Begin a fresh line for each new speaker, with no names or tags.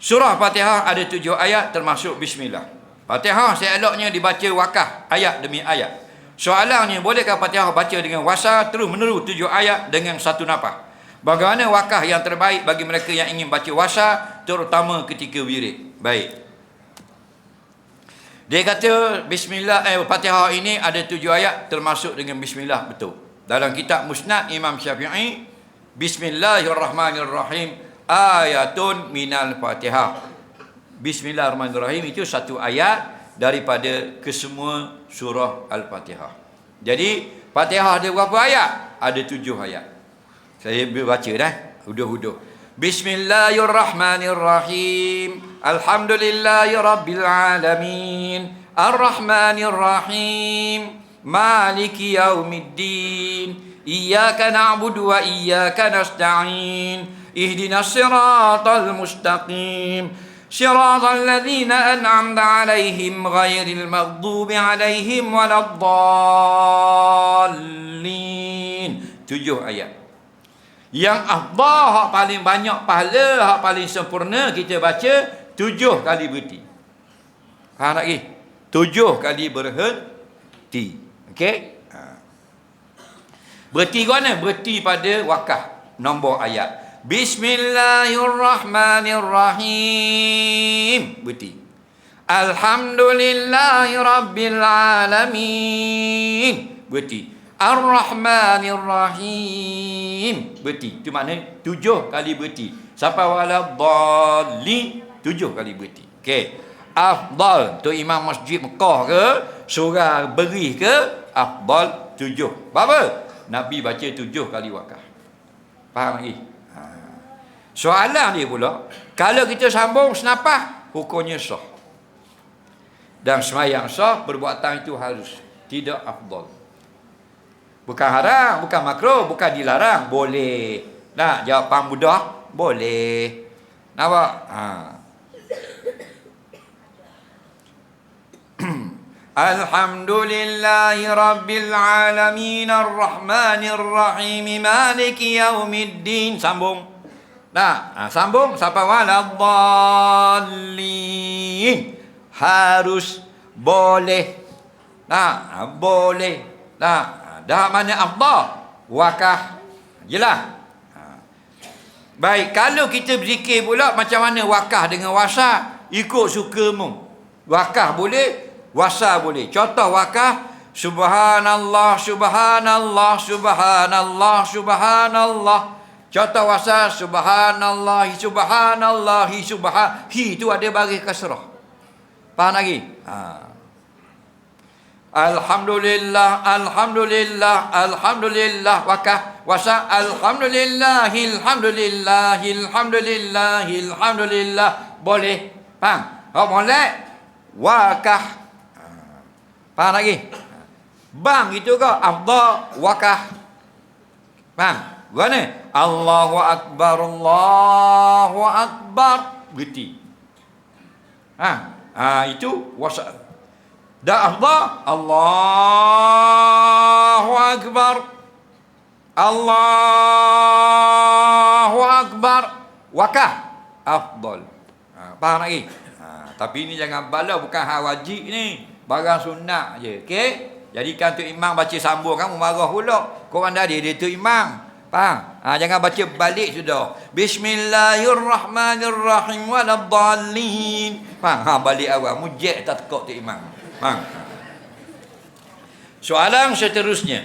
Surah Fatihah ada tujuh ayat termasuk bismillah. Fatihah seeloknya dibaca wakah ayat demi ayat. Soalannya bolehkah Fatihah baca dengan wasa terus menerus tujuh ayat dengan satu napah? Bagaimana wakah yang terbaik bagi mereka yang ingin baca wasa terutama ketika wirid? Baik. Dia kata bismillah eh Fatihah ini ada tujuh ayat termasuk dengan bismillah betul. Dalam kitab Musnad Imam Syafi'i Bismillahirrahmanirrahim ayatun minal Fatihah. Bismillahirrahmanirrahim itu satu ayat daripada kesemua surah Al-Fatihah. Jadi Fatihah ada berapa ayat? Ada tujuh ayat. Saya baca dah. Huduh-huduh. Bismillahirrahmanirrahim. Alhamdulillahirabbil alamin. Ar-Rahmanirrahim. Maliki yaumiddin. Iyyaka na'budu wa iyyaka nasta'in. Ihdinas siratal mustaqim. صراط الذين أنعمت عليهم غير المغضوب عليهم ولا الضالين tujuh ayat yang afdal hak paling banyak pahala hak paling sempurna kita baca tujuh kali berhenti faham tak lagi tujuh kali berhenti okey ha. berhenti ke mana berhenti pada wakaf nombor ayat Bismillahirrahmanirrahim. Berhenti. Alhamdulillahirabbilalamin. Berhenti. Ar-Rahmanirrahim. Berhenti. Itu makna tujuh kali berhenti. Sampai wala dhalli tujuh kali berhenti. Okey. Afdal tu imam masjid Mekah ke, surah beri ke, afdal tujuh. Apa? Nabi baca tujuh kali wakaf. Faham lagi? Soalan dia pula, kalau kita sambung senapah, hukumnya sah. Dan semayang sah, perbuatan itu harus. Tidak afdal. Bukan haram, bukan makro, bukan dilarang. Boleh. Nak jawapan mudah? Boleh. Nampak? Ha. Alhamdulillahi Rabbil Alamin Ar-Rahmanir Rahim Maliki Yawmiddin Sambung Nah, ha, sambung sampai wala dhalin. Harus boleh. Nah, ha, boleh. Nah, ha, dah mana Allah? Wakah. Jelas. Ha. Baik, kalau kita berzikir pula macam mana wakah dengan wasa? Ikut sukamu. Wakah boleh, wasa boleh. Contoh wakah Subhanallah, subhanallah, subhanallah, subhanallah. Contoh wasa subhanallah subhanallah subhan hi itu ada bagi kasrah. Faham lagi? Ha. Alhamdulillah alhamdulillah alhamdulillah waka wasa alhamdulillah alhamdulillah alhamdulillah alhamdulillah boleh. Faham? Oh boleh. Wakah. Ha. Faham lagi? Bang itu ke afdal wakah. Faham? Mana? Allahu Akbar, Allahu Akbar. Berhenti. Ha, ha itu wasa. Dah Allah, Allahu Akbar. Allahu Akbar. Wakah. Afdal. Ha, faham lagi? Ha, tapi ini jangan bala bukan hal wajib ni. Barang sunnah je. Okey? Jadikan tu imam baca sambung kamu marah pula. Kau anda dia dia tu imam. Faham? Ha, jangan baca balik sudah. Bismillahirrahmanirrahim waladdallin. Faham? Ha, balik awal. Mujek tak tekok tu imam. Faham? Soalan seterusnya.